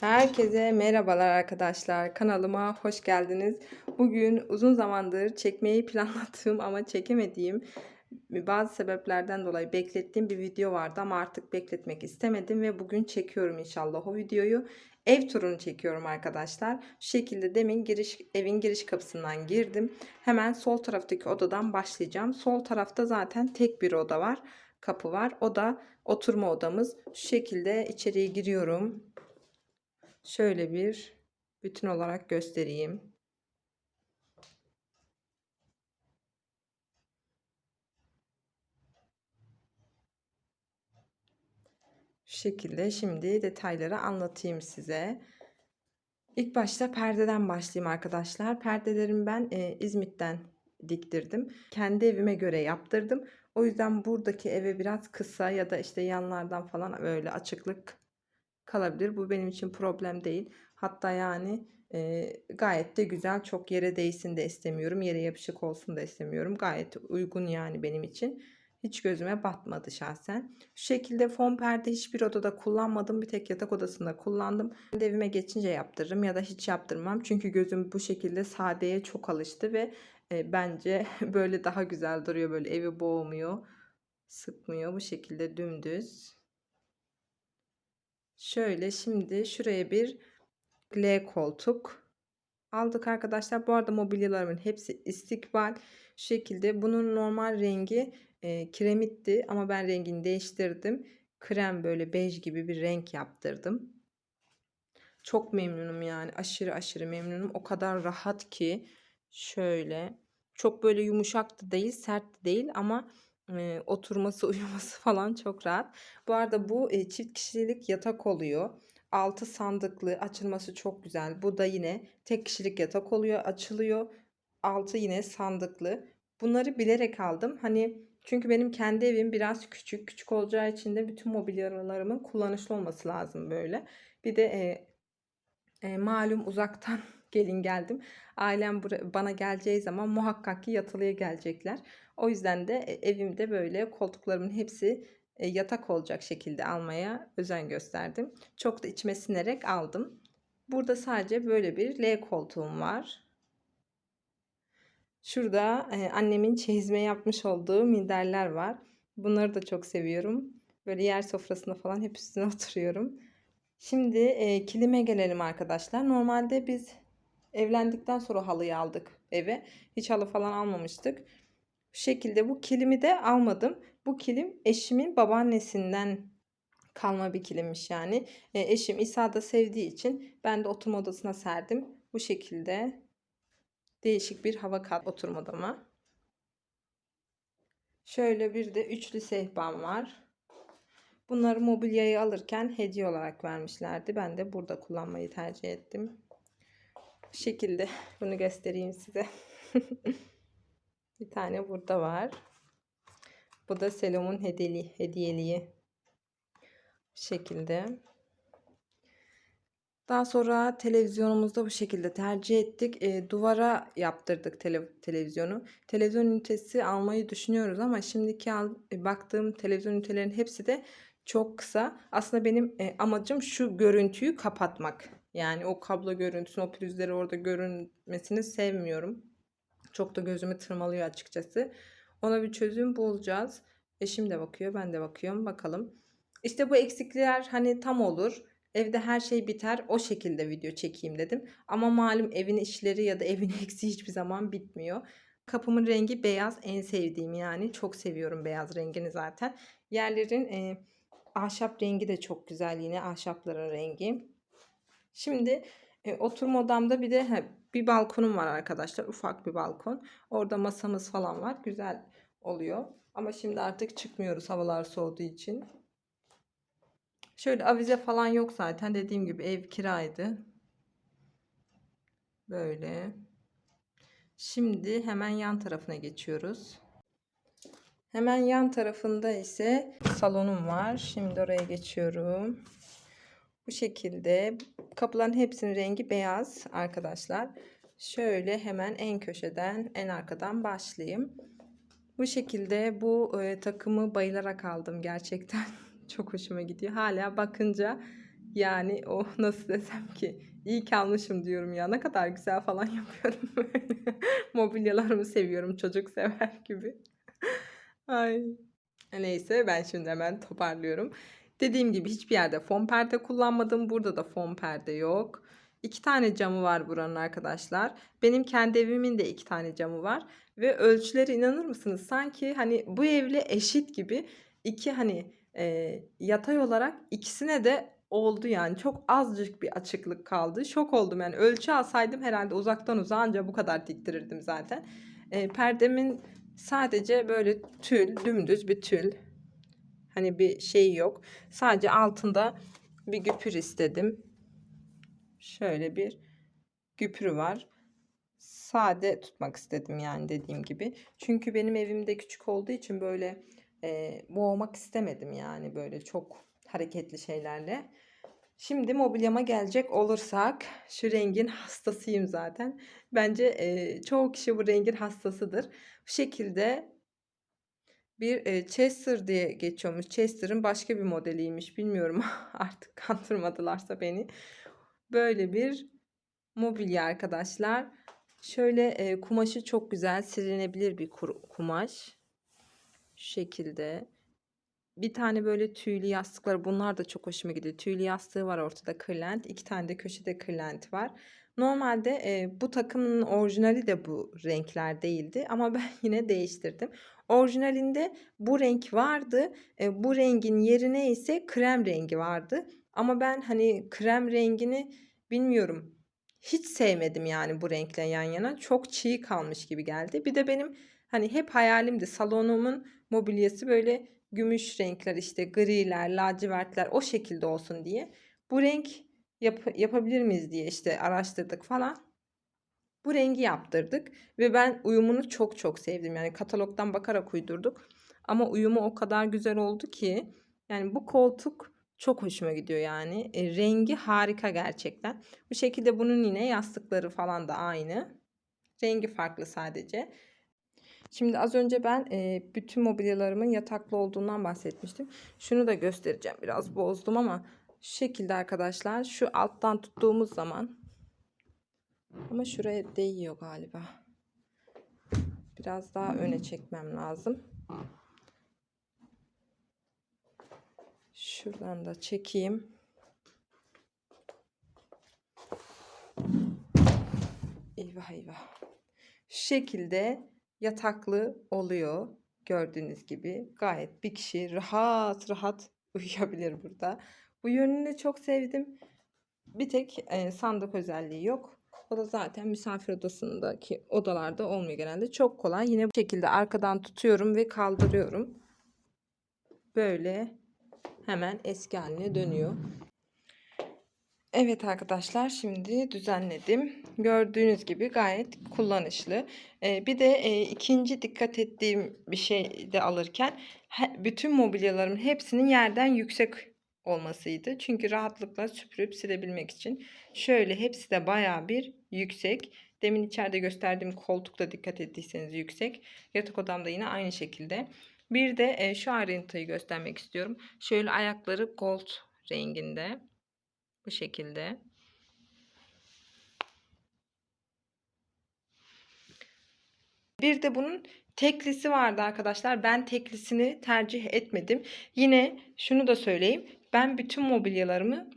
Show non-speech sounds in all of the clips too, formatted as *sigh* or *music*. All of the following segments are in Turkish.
Herkese merhabalar arkadaşlar. Kanalıma hoş geldiniz. Bugün uzun zamandır çekmeyi *laughs* planladığım ama çekemediğim bazı sebeplerden dolayı beklettiğim bir video vardı ama artık bekletmek istemedim ve bugün çekiyorum inşallah o videoyu. Ev turunu çekiyorum arkadaşlar. Şu şekilde demin giriş evin giriş kapısından girdim. Hemen sol taraftaki odadan başlayacağım. Sol tarafta zaten tek bir oda var. Kapı var. O da oturma odamız. Şu şekilde içeriye giriyorum. Şöyle bir bütün olarak göstereyim. Şu şekilde şimdi detayları anlatayım size. İlk başta perdeden başlayayım arkadaşlar. Perdelerimi ben e, İzmit'ten diktirdim. Kendi evime göre yaptırdım. O yüzden buradaki eve biraz kısa ya da işte yanlardan falan böyle açıklık kalabilir. Bu benim için problem değil. Hatta yani e, gayet de güzel. Çok yere değsin de istemiyorum. Yere yapışık olsun da istemiyorum. Gayet uygun yani benim için. Hiç gözüme batmadı şahsen. Şu şekilde fon perde hiçbir odada kullanmadım. Bir tek yatak odasında kullandım. Ben de evime geçince yaptırırım ya da hiç yaptırmam. Çünkü gözüm bu şekilde sadeye çok alıştı ve e, bence *laughs* böyle daha güzel duruyor. Böyle evi boğmuyor, sıkmıyor. Bu şekilde dümdüz. Şöyle şimdi şuraya bir L koltuk aldık arkadaşlar. Bu arada mobilyalarımın hepsi istikbal. Şekilde bunun normal rengi e, kiremitti ama ben rengini değiştirdim. Krem böyle bej gibi bir renk yaptırdım. Çok memnunum yani. Aşırı aşırı memnunum. O kadar rahat ki şöyle çok böyle yumuşak da değil, sert de değil ama e, oturması, *laughs* uyuması falan çok rahat. Bu arada bu e, çift kişilik yatak oluyor. Altı sandıklı açılması çok güzel. Bu da yine tek kişilik yatak oluyor, açılıyor. Altı yine sandıklı. Bunları bilerek aldım. Hani çünkü benim kendi evim biraz küçük. Küçük olacağı için de bütün mobilyalarımın kullanışlı olması lazım böyle. Bir de e, e, malum uzaktan gelin geldim. Ailem bana geleceği zaman muhakkak ki yatılıya gelecekler. O yüzden de e, evimde böyle koltuklarımın hepsi e, yatak olacak şekilde almaya özen gösterdim. Çok da içime sinerek aldım. Burada sadece böyle bir L koltuğum var. Şurada e, annemin çeyizme yapmış olduğu minderler var. Bunları da çok seviyorum. Böyle yer sofrasında falan hep üstüne *laughs* oturuyorum. Şimdi e, kilime gelelim arkadaşlar. Normalde biz evlendikten sonra halıyı aldık eve. Hiç halı falan almamıştık. Bu şekilde bu kilimi de almadım. Bu kilim eşimin babaannesinden kalma bir kilimmiş yani. E, eşim İsa da sevdiği için ben de oturma odasına serdim. Bu şekilde değişik bir hava kat oturma odama. Şöyle bir de üçlü sehpam var. Bunları mobilyayı alırken hediye olarak vermişlerdi. Ben de burada kullanmayı tercih ettim. Şekilde *laughs* bunu göstereyim size. *laughs* bir tane burada var. Bu da Selom'un hediyeli, hediyeliği. Bu şekilde. Daha sonra televizyonumuzda bu şekilde tercih ettik. E, duvara yaptırdık tele, televizyonu. Televizyon ünitesi almayı düşünüyoruz ama şimdiki al, e, baktığım televizyon ünitelerinin hepsi de çok kısa. Aslında benim e, amacım şu görüntüyü kapatmak. Yani o kablo görüntüsünü, o prizleri orada görünmesini sevmiyorum. Çok da gözümü tırmalıyor açıkçası. Ona bir çözüm bulacağız. Eşim de bakıyor, ben de bakıyorum. Bakalım. İşte bu eksiklikler hani tam olur. Evde her şey biter. O şekilde video çekeyim dedim. Ama malum evin işleri ya da evin *laughs* eksiği hiçbir zaman bitmiyor. Kapımın rengi beyaz. En sevdiğim yani. Çok seviyorum beyaz rengini zaten. Yerlerin e, ahşap rengi de çok güzel yine. Ahşapların rengi. Şimdi e, oturma odamda bir de he, bir balkonum var arkadaşlar. Ufak bir balkon. Orada masamız falan var. Güzel oluyor. Ama şimdi artık çıkmıyoruz havalar soğuduğu için. Şöyle avize falan yok zaten. Dediğim gibi ev kiraydı. Böyle. Şimdi hemen yan tarafına geçiyoruz. Hemen yan tarafında ise salonum var. Şimdi oraya geçiyorum. Bu şekilde kapıların hepsinin rengi beyaz arkadaşlar. Şöyle hemen en köşeden en arkadan başlayayım. Bu şekilde bu e, takımı bayılarak aldım gerçekten. *laughs* Çok hoşuma gidiyor. Hala bakınca Yani o *laughs* nasıl desem ki iyi ki almışım diyorum ya. Ne kadar güzel falan *laughs* yapıyorum böyle. Mobilyalarımı seviyorum çocuk sever gibi. Ay. Neyse ben şimdi hemen toparlıyorum. Dediğim gibi hiçbir yerde fon perde kullanmadım. Burada da fon perde yok. İki tane camı var buranın arkadaşlar. Benim kendi evimin de iki tane camı var. Ve ölçüleri inanır mısınız? Sanki hani bu evle eşit gibi iki hani e, yatay olarak ikisine de oldu yani. Çok azıcık bir açıklık kaldı. Şok oldum yani. Ölçü alsaydım herhalde uzaktan uzağa anca bu kadar diktirirdim zaten. E, perdemin sadece böyle tül, dümdüz bir tül. Hani bir şey yok. Sadece altında bir güpür istedim. Şöyle bir güpürü var. Sade tutmak istedim yani dediğim gibi. Çünkü benim evimde küçük olduğu için böyle e, boğmak istemedim yani böyle çok hareketli şeylerle. Şimdi mobilyama gelecek olursak şu rengin hastasıyım zaten. Bence e, çoğu kişi bu rengin hastasıdır. Bu şekilde bir e, Chester diye geçiyormuş. Chester'ın başka bir modeliymiş. Bilmiyorum *laughs* artık kandırmadılarsa beni. Böyle bir mobilya arkadaşlar. Şöyle e, kumaşı çok güzel silinebilir bir kumaş. Şu şekilde. Bir tane böyle tüylü yastıklar. Bunlar da çok hoşuma gidiyor. Tüylü yastığı var ortada kırlent. iki tane de köşede kırlent var. Normalde e, bu takımın orijinali de bu renkler değildi. Ama *laughs* ben yine değiştirdim. Orijinalinde bu renk vardı. E, bu rengin yerine ise krem rengi vardı. Ama ben hani krem rengini bilmiyorum. Hiç sevmedim yani bu renkle yan yana. Çok çiğ kalmış gibi geldi. Bir de benim hani hep hayalimdi salonumun mobilyası böyle gümüş renkler işte griler, lacivertler o şekilde olsun diye. Bu renk yap- yapabilir miyiz diye işte araştırdık falan. Bu rengi yaptırdık ve ben uyumunu çok çok sevdim. Yani katalogdan bakarak uydurduk. Ama uyumu o kadar güzel oldu ki yani bu koltuk çok hoşuma gidiyor yani. E, rengi harika gerçekten. Bu şekilde bunun yine yastıkları falan da aynı. Rengi farklı sadece. Şimdi az önce ben e, bütün mobilyalarımın yataklı olduğundan bahsetmiştim. Şunu da göstereceğim. Biraz bozdum ama şu şekilde arkadaşlar. Şu alttan tuttuğumuz zaman ama şuraya değiyor galiba. Biraz daha öne çekmem lazım. Şuradan da çekeyim. Eyvah eyvah. Şu şekilde yataklı oluyor. Gördüğünüz gibi gayet bir kişi rahat rahat *laughs* uyuyabilir burada. Bu yönünü çok sevdim. Bir tek e, sandık özelliği yok. O da zaten misafir odasındaki odalarda olmuyor genelde. Çok kolay. Yine bu şekilde arkadan tutuyorum ve kaldırıyorum. Böyle hemen eski haline dönüyor. Evet arkadaşlar şimdi düzenledim. Gördüğünüz gibi gayet kullanışlı. Ee, bir de e, ikinci dikkat ettiğim bir şey de alırken he- bütün mobilyalarımın hepsinin yerden yüksek olmasıydı. Çünkü rahatlıkla süpürüp silebilmek için. Şöyle hepsi de baya bir yüksek. Demin içeride gösterdiğim koltukta dikkat ettiyseniz yüksek. Yatak odamda yine aynı şekilde. Bir de e, şu ayrıntıyı göstermek istiyorum. Şöyle ayakları gold renginde. Bu şekilde. Bir de bunun teklisi vardı arkadaşlar. Ben teklisini tercih etmedim. Yine şunu da söyleyeyim. Ben bütün mobilyalarımı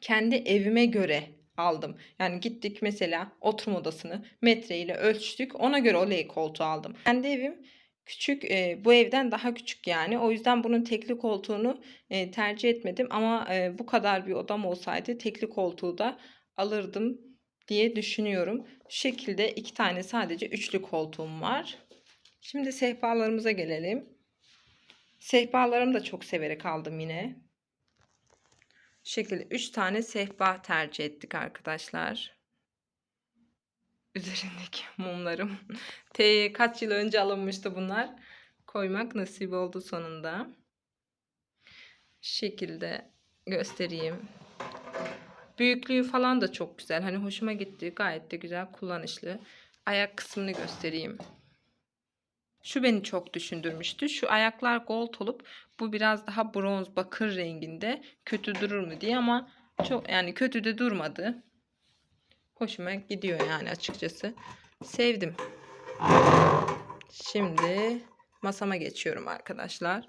kendi evime göre aldım. Yani gittik mesela oturma odasını metreyle ölçtük. Ona göre o L koltuğu aldım. Kendi evim küçük e, bu evden daha küçük yani. O yüzden bunun tekli koltuğunu e, tercih etmedim. Ama e, bu kadar bir odam olsaydı tekli koltuğu da alırdım diye düşünüyorum. Şu şekilde iki tane sadece üçlü koltuğum var. Şimdi sehpalarımıza gelelim. Sehpalarımı da çok severek aldım yine. Şekilde 3 tane sehpa tercih ettik arkadaşlar. Üzerindeki *laughs* mumlarım. Te kaç yıl önce alınmıştı bunlar. Koymak nasip oldu sonunda. Şekilde göstereyim. Büyüklüğü falan da çok güzel. Hani hoşuma gitti. Gayet de güzel kullanışlı. Ayak kısmını göstereyim. Şu beni çok düşündürmüştü. Şu ayaklar gold olup bu biraz daha bronz bakır renginde kötü durur mu diye ama çok yani kötü de durmadı. Hoşuma gidiyor yani açıkçası. Sevdim. Şimdi masama geçiyorum arkadaşlar.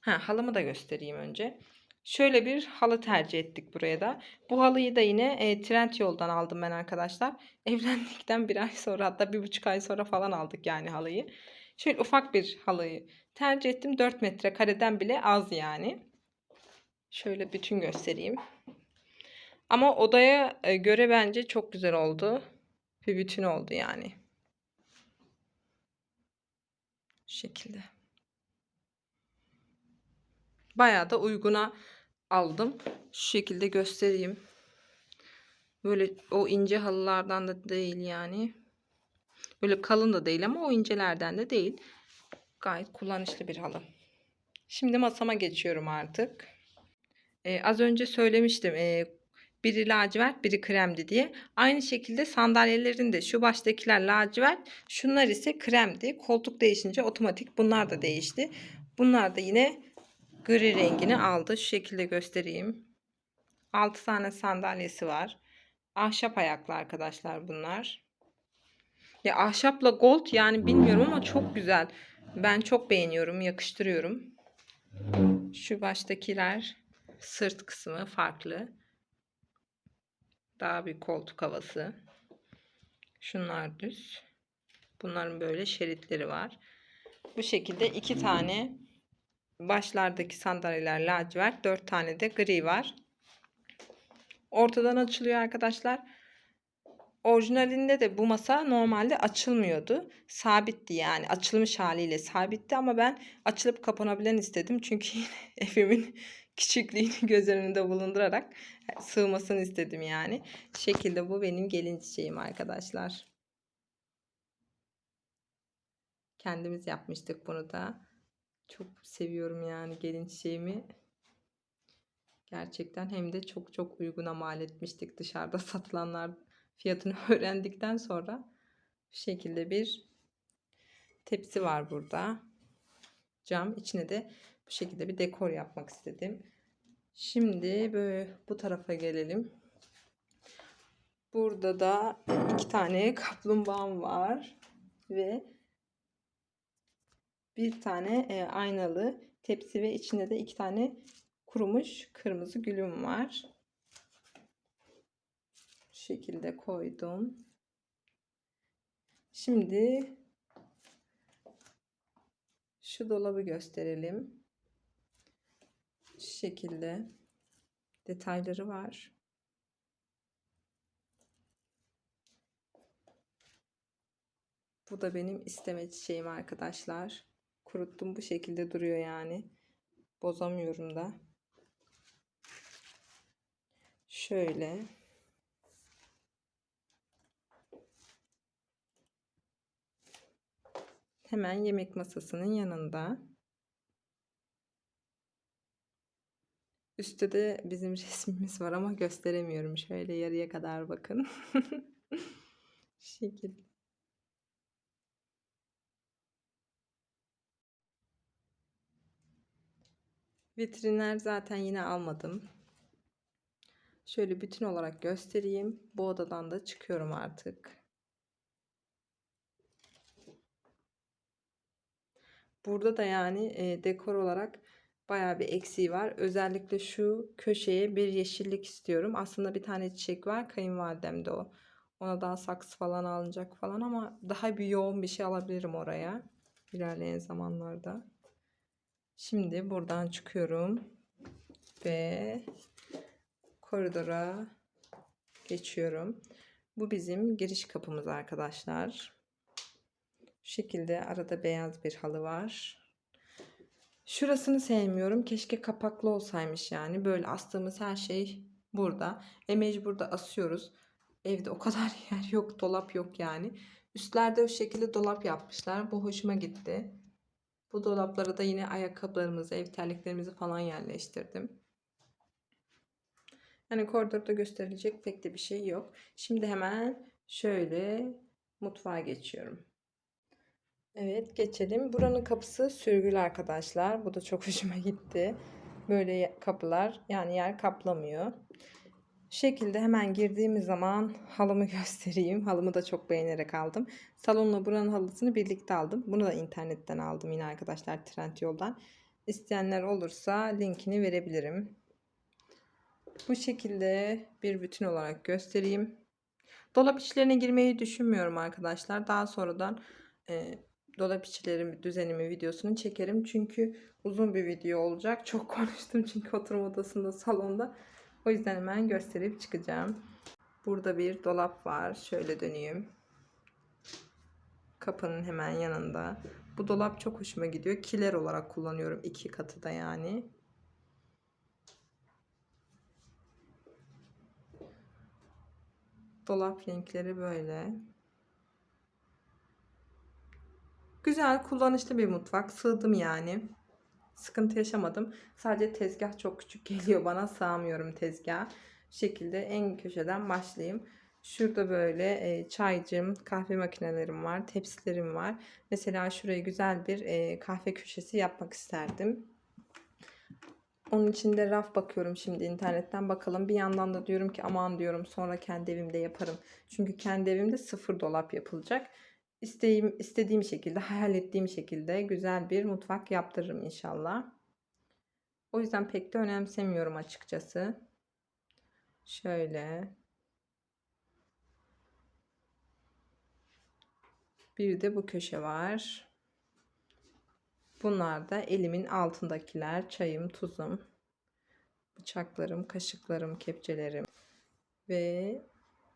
Ha, halımı da göstereyim önce. Şöyle bir halı tercih ettik buraya da. Bu halıyı da yine e, Trendyol'dan aldım ben arkadaşlar. *laughs* Evlendikten bir ay sonra hatta bir buçuk ay sonra falan aldık yani halıyı. Şöyle ufak bir halıyı tercih ettim. 4 metrekareden bile az yani. Şöyle bütün göstereyim. Ama odaya e, göre bence çok güzel oldu. Bir bütün oldu yani. Şu şekilde. Bayağı da uyguna aldım. Şu şekilde göstereyim. Böyle o ince halılardan da değil yani. Böyle kalın da değil ama o incelerden de değil. Gayet kullanışlı bir halı. Şimdi masama geçiyorum artık. Ee, az önce söylemiştim. E, biri lacivert, biri kremdi diye. Aynı şekilde sandalyelerin de şu baştakiler lacivert, şunlar ise kremdi. Koltuk değişince otomatik bunlar da değişti. Bunlar da yine gri rengini aldı. Şu şekilde göstereyim. 6 tane sandalyesi var. Ahşap ayaklı arkadaşlar bunlar. Ya ahşapla gold yani bilmiyorum ama çok güzel. Ben çok beğeniyorum, yakıştırıyorum. Şu baştakiler sırt kısmı farklı. Daha bir koltuk havası. Şunlar düz. Bunların böyle şeritleri var. Bu şekilde iki tane başlardaki sandalyeler lacivert, dört tane de gri var. Ortadan açılıyor arkadaşlar. Orijinalinde de bu masa normalde açılmıyordu. Sabitti yani açılmış haliyle sabitti ama ben açılıp kapanabilen istedim. Çünkü *laughs* evimin küçüklüğünü göz önünde bulundurarak sığmasını istedim yani. Şekilde bu benim gelin çiçeğim arkadaşlar. Kendimiz yapmıştık bunu da. Çok seviyorum yani gelin çiçeğimi. Gerçekten hem de çok çok uyguna mal etmiştik dışarıda *laughs* satılanlar fiyatını *laughs* öğrendikten sonra bu şekilde bir tepsi var burada. Cam içine de bu şekilde bir dekor yapmak istedim. Şimdi böyle bu tarafa gelelim. Burada da iki tane *laughs* kaplumbağam var ve bir tane e, aynalı tepsi ve içinde de iki tane kurumuş kırmızı gülüm var. Şekilde koydum. Şimdi şu dolabı gösterelim. Şu şekilde detayları var. Bu da benim isteme çiçeğim arkadaşlar. Kuruttum bu şekilde duruyor yani. Bozamıyorum da. Şöyle. Hemen yemek masasının yanında. Üstte de bizim *laughs* resmimiz var ama gösteremiyorum. Şöyle yarıya kadar bakın. *laughs* Şekil. Vitrinler zaten yine almadım. Şöyle bütün olarak göstereyim. Bu odadan da çıkıyorum artık. Burada da yani e, dekor olarak bayağı bir eksiği var. Özellikle şu köşeye bir yeşillik istiyorum. Aslında bir tane çiçek var. Kayınvalidemde o. Ona daha saksı falan alınacak falan ama daha bir yoğun bir şey alabilirim oraya. ilerleyen zamanlarda. Şimdi buradan çıkıyorum. Ve koridora geçiyorum. Bu bizim giriş kapımız arkadaşlar. Şekilde arada beyaz bir halı var. Şurasını sevmiyorum. Keşke kapaklı olsaymış yani. Böyle astığımız her şey burada. E mecbur asıyoruz. Evde o kadar *laughs* yer yok. Dolap yok yani. Üstlerde o şekilde dolap yapmışlar. Bu hoşuma gitti. Bu dolaplara da yine ayakkabılarımızı, ev terliklerimizi falan yerleştirdim. Yani koridorda gösterilecek pek de bir şey yok. Şimdi hemen şöyle mutfağa geçiyorum. Evet geçelim. Buranın kapısı sürgülü arkadaşlar. Bu da çok *laughs* hoşuma gitti. Böyle kapılar yani yer kaplamıyor. Şekilde hemen girdiğimiz zaman halımı *laughs* göstereyim. Halımı da çok beğenerek aldım. Salonla buranın halısını birlikte aldım. Bunu da internetten aldım yine arkadaşlar Trendyol'dan. İsteyenler olursa linkini verebilirim. Bu şekilde bir bütün olarak göstereyim. Dolap içlerine girmeyi düşünmüyorum arkadaşlar. Daha sonradan dolap içlerim düzenimi videosunu çekerim. Çünkü uzun bir video olacak. Çok *laughs* konuştum çünkü oturma odasında salonda. O yüzden hemen gösterip çıkacağım. Burada bir dolap var. Şöyle döneyim. Kapının hemen yanında. Bu dolap çok hoşuma gidiyor. Kiler olarak kullanıyorum. iki katı da yani. Dolap renkleri böyle. Güzel, kullanışlı bir mutfak. Sığdım yani. Sıkıntı yaşamadım. Sadece tezgah çok küçük geliyor bana. Sığamıyorum tezgah. Şu şekilde en köşeden başlayayım. Şurada böyle e, çaycım, kahve makinelerim var, tepsilerim var. Mesela şuraya güzel bir e, kahve köşesi yapmak isterdim. Onun için de raf bakıyorum şimdi internetten bakalım. Bir yandan da diyorum ki aman diyorum sonra kendi evimde yaparım. Çünkü kendi evimde sıfır dolap yapılacak. İsteğim, istediğim şekilde, hayal ettiğim şekilde güzel bir mutfak yaptırırım inşallah. O yüzden pek de önemsemiyorum açıkçası. Şöyle. Bir de bu köşe var. Bunlar da elimin altındakiler. Çayım, tuzum, bıçaklarım, kaşıklarım, kepçelerim ve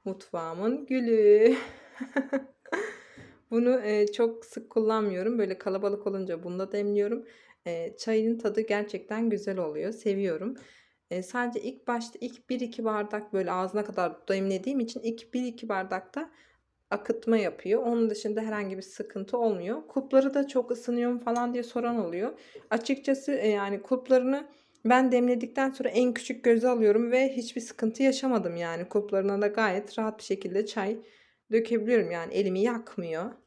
mutfağımın gülü. *laughs* Bunu e, çok sık kullanmıyorum. Böyle kalabalık olunca bunda demliyorum. E, çayın tadı gerçekten güzel oluyor. Seviyorum. E, sadece ilk başta ilk 1-2 bardak böyle ağzına kadar demlediğim için ilk 1-2 bardakta akıtma yapıyor. Onun dışında herhangi bir sıkıntı olmuyor. Kulpları da çok ısınıyor falan diye soran oluyor. Açıkçası e, yani kulplarını ben demledikten sonra en küçük göze alıyorum ve hiçbir sıkıntı yaşamadım yani. Kulplarına da gayet rahat bir şekilde çay dökebiliyorum yani elimi yakmıyor.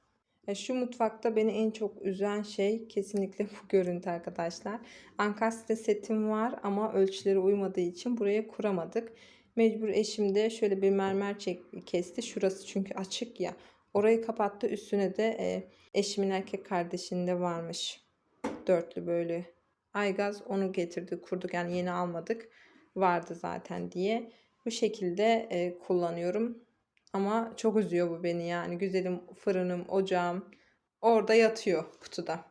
Şu mutfakta beni en çok üzen şey kesinlikle *laughs* bu görüntü arkadaşlar. Ankastre setim var ama ölçüleri uymadığı için buraya kuramadık. Mecbur eşim de şöyle bir mermer çek, kesti. Şurası çünkü açık ya. Orayı kapattı. Üstüne de e, eşimin erkek kardeşinde varmış. Dörtlü böyle. Aygaz onu getirdi kurduk. Yani yeni almadık. Vardı zaten diye. Bu şekilde e, kullanıyorum. Ama çok üzüyor bu beni yani. Güzelim fırınım, ocağım orada yatıyor kutuda.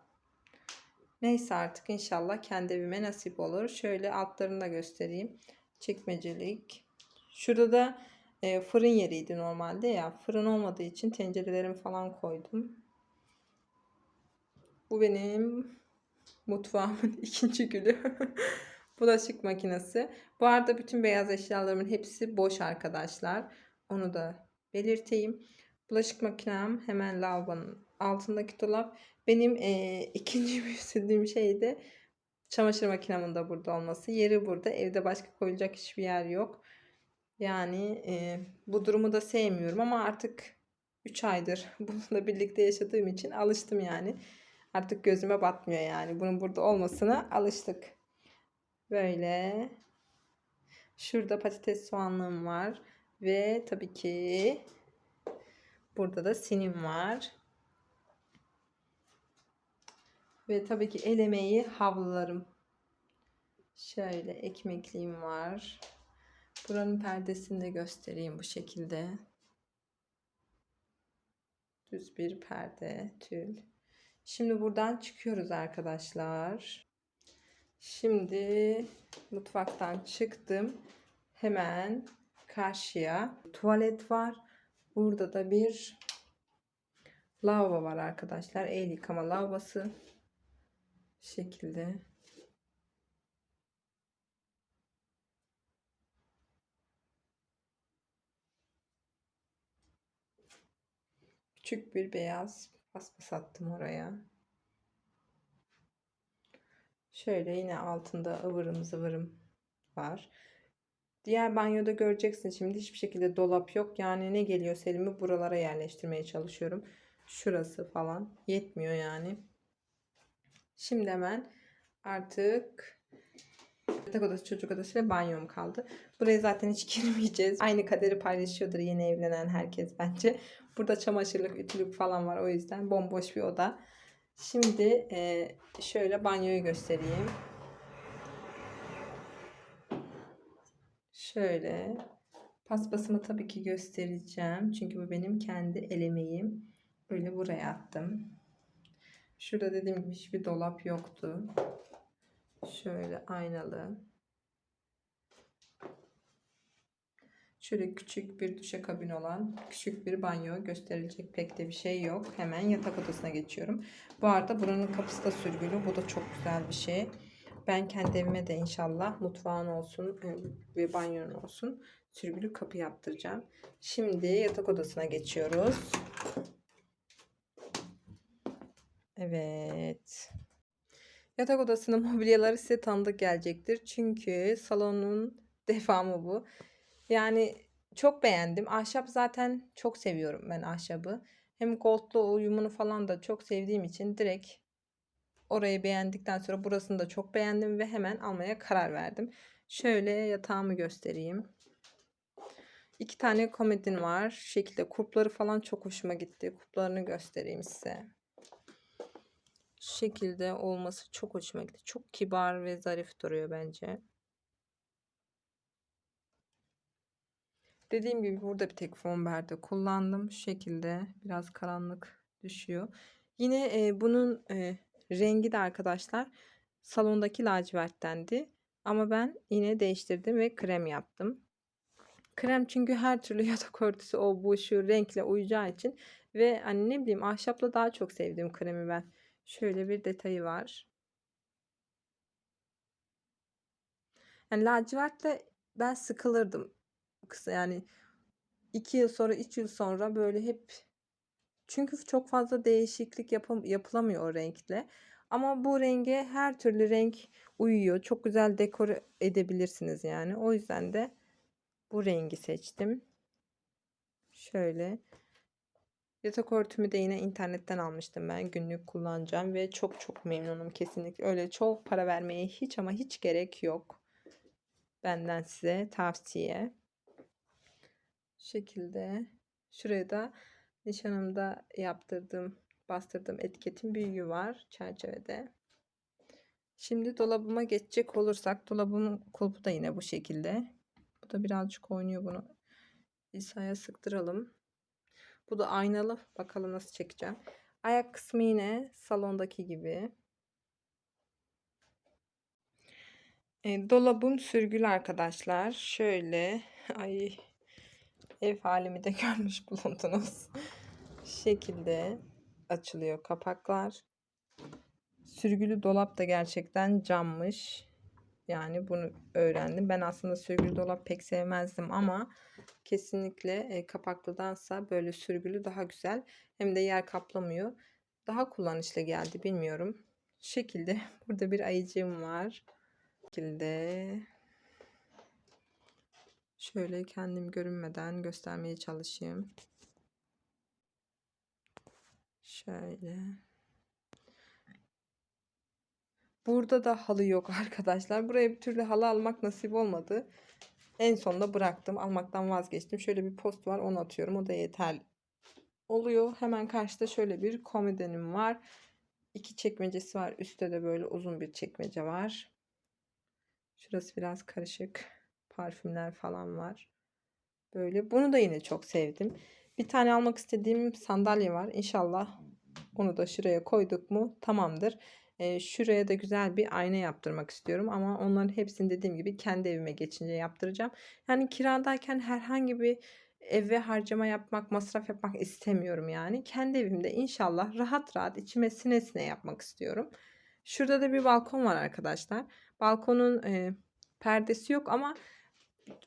Neyse artık inşallah kendi evime nasip olur. Şöyle altlarını da göstereyim. Çekmecelik. Şurada da e, fırın yeriydi normalde ya. Fırın olmadığı için tencerelerimi falan koydum. Bu benim mutfağımın *laughs* ikinci gülü. *laughs* Bulaşık makinesi. Bu arada bütün beyaz eşyalarımın hepsi boş arkadaşlar. Onu da belirteyim. Bulaşık makinem hemen lavabonun altındaki dolap. Benim e, *laughs* ikinci bir istediğim şey de çamaşır makinemin de burada olması. Yeri burada. Evde başka koyulacak hiçbir yer yok. Yani e, bu durumu da sevmiyorum ama artık 3 aydır *laughs* bununla birlikte yaşadığım için alıştım yani. Artık gözüme batmıyor yani. Bunun burada olmasına alıştık. Böyle. Şurada patates soğanlığım var. Ve tabii ki burada da sinim var. Ve tabii ki el emeği havlularım. Şöyle ekmekliğim var. Buranın perdesini de göstereyim bu şekilde. Düz bir perde, tül. Şimdi buradan çıkıyoruz arkadaşlar. Şimdi mutfaktan çıktım. Hemen karşıya tuvalet var. Burada da bir lavabo var arkadaşlar. El yıkama lavabosu. Şekilde. Küçük bir beyaz paspas attım oraya. Şöyle yine altında ıvırım zıvırım var. Diğer banyoda göreceksin şimdi hiçbir şekilde dolap yok. Yani ne geliyor Selim'i buralara yerleştirmeye çalışıyorum. Şurası falan yetmiyor yani. Şimdi hemen artık yatak odası, çocuk odası ve banyom kaldı. Buraya zaten hiç *laughs* girmeyeceğiz. Aynı kaderi paylaşıyordur yeni evlenen herkes bence. Burada çamaşırlık, ütülük falan var. O yüzden bomboş bir oda. Şimdi şöyle banyoyu göstereyim. Şöyle. Paspasımı tabii ki göstereceğim. Çünkü bu benim kendi el emeğim. Böyle buraya attım. Şurada dediğim gibi hiçbir dolap yoktu. Şöyle aynalı. Şöyle küçük bir duşakabin olan küçük bir banyo gösterilecek pek de bir şey yok. Hemen yatak odasına geçiyorum. Bu arada buranın kapısı da sürgülü. Bu da çok güzel bir şey. Ben kendi evime de inşallah mutfağın olsun ve banyonun olsun sürgülü kapı yaptıracağım. Şimdi yatak odasına geçiyoruz. Evet. Yatak odasının *laughs* mobilyaları size tanıdık gelecektir. Çünkü salonun *laughs* devamı bu. Yani çok beğendim. Ahşap zaten çok seviyorum ben ahşabı. Hem goldlu uyumunu falan da çok sevdiğim için direkt orayı beğendikten sonra burasını da çok beğendim ve hemen almaya karar verdim. Şöyle yatağımı göstereyim. İki tane komodin var. Şu şekilde kurpları falan çok hoşuma gitti. Kurplarını göstereyim size. Şu şekilde olması çok hoşuma gitti. Çok kibar ve zarif duruyor bence. Dediğim gibi burada bir tek fon berde kullandım. Şu şekilde biraz karanlık düşüyor. Yine e, bunun e, rengi de arkadaşlar salondaki laciverttendi. Ama ben yine değiştirdim ve krem yaptım. Krem çünkü her türlü *laughs* yatak örtüsü o bu şu renkle uyacağı için ve hani ne bileyim ahşapla daha çok sevdiğim kremi ben. Şöyle bir detayı var. Yani lacivertle ben sıkılırdım. Yani 2 yıl sonra 3 yıl sonra böyle hep çünkü çok fazla değişiklik yapam yapılamıyor o renkle. Ama bu renge her türlü renk uyuyor. Çok güzel dekore edebilirsiniz yani. O yüzden de bu rengi seçtim. Şöyle. Yatak örtümü de yine internetten almıştım ben. Günlük kullanacağım ve çok çok memnunum kesinlikle. Öyle çok para vermeye hiç ama hiç gerek yok. Benden size tavsiye. Şu şekilde. Şuraya da nişanımda yaptırdığım, bastırdığım etiketin büyüğü var çerçevede. Şimdi dolabıma geçecek olursak dolabımın kulpu da yine bu şekilde. Bu da birazcık oynuyor bunu. İsa'ya sıktıralım. Bu da aynalı. Bakalım nasıl çekeceğim. Ayak kısmı yine salondaki gibi. E, dolabım sürgülü arkadaşlar. Şöyle. Ay ev halimi de *laughs* görmüş bulundunuz. Şu şekilde açılıyor kapaklar. Sürgülü dolap da gerçekten cammış. Yani bunu öğrendim. Ben aslında sürgülü dolap pek sevmezdim ama kesinlikle e, kapaklıdansa böyle sürgülü daha güzel. Hem de yer kaplamıyor. Daha kullanışlı geldi bilmiyorum. Şu şekilde *laughs* burada bir ayıcığım var. Bu şekilde şöyle kendim görünmeden göstermeye çalışayım. Şöyle. Burada da halı yok *laughs* arkadaşlar. Buraya bir türlü halı almak nasip olmadı. En sonunda bıraktım. Almaktan vazgeçtim. Şöyle bir post var. Onu atıyorum. O da yeterli oluyor. Hemen karşıda şöyle bir komodinim var. İki çekmecesi var. Üstte de böyle uzun bir çekmece var. Şurası biraz karışık. Parfümler falan var. Böyle. Bunu da yine çok sevdim. Bir tane almak istediğim sandalye var. İnşallah onu da şuraya koyduk mu tamamdır. E, şuraya da güzel bir ayna yaptırmak istiyorum. Ama onların hepsini dediğim gibi kendi evime geçince yaptıracağım. Yani kiradayken herhangi bir eve harcama yapmak, masraf yapmak istemiyorum yani. Kendi evimde inşallah rahat rahat içime sine sine yapmak istiyorum. Şurada da bir balkon var arkadaşlar. Balkonun e, perdesi yok ama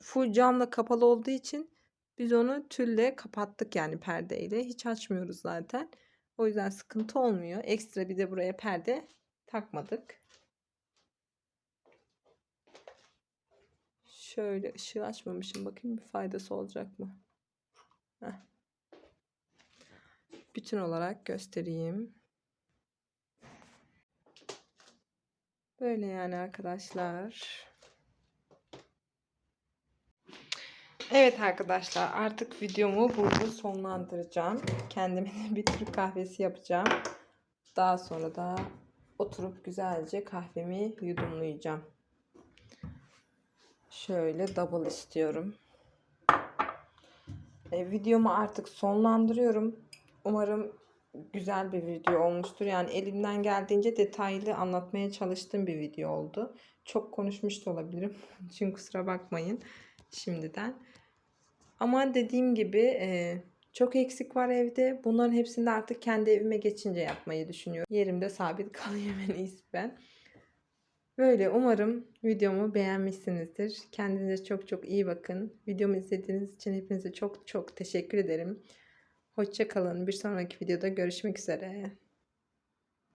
full camla kapalı olduğu için biz onu tülle kapattık yani perdeyle. Hiç açmıyoruz zaten. O yüzden sıkıntı olmuyor. Ekstra bir de buraya perde takmadık. Şöyle ışığı açmamışım. Bakayım bir faydası olacak mı? Heh. bütün olarak göstereyim. Böyle yani arkadaşlar. Evet arkadaşlar artık videomu burada sonlandıracağım. Kendime bir Türk kahvesi yapacağım. Daha sonra da oturup güzelce kahvemi yudumlayacağım. Şöyle double istiyorum. E, videomu artık sonlandırıyorum. Umarım güzel bir video olmuştur. Yani elimden geldiğince detaylı anlatmaya çalıştığım bir video oldu. Çok konuşmuş da olabilirim. *laughs* Çünkü kusura bakmayın şimdiden. Ama dediğim gibi e, çok eksik var evde. Bunların hepsini de artık kendi evime geçince yapmayı düşünüyorum. Yerimde sabit *laughs* kalayım en iyisi ben. Böyle umarım videomu beğenmişsinizdir. Kendinize çok çok iyi bakın. Videomu izlediğiniz için hepinize çok çok teşekkür ederim. Hoşça kalın. Bir sonraki videoda görüşmek üzere.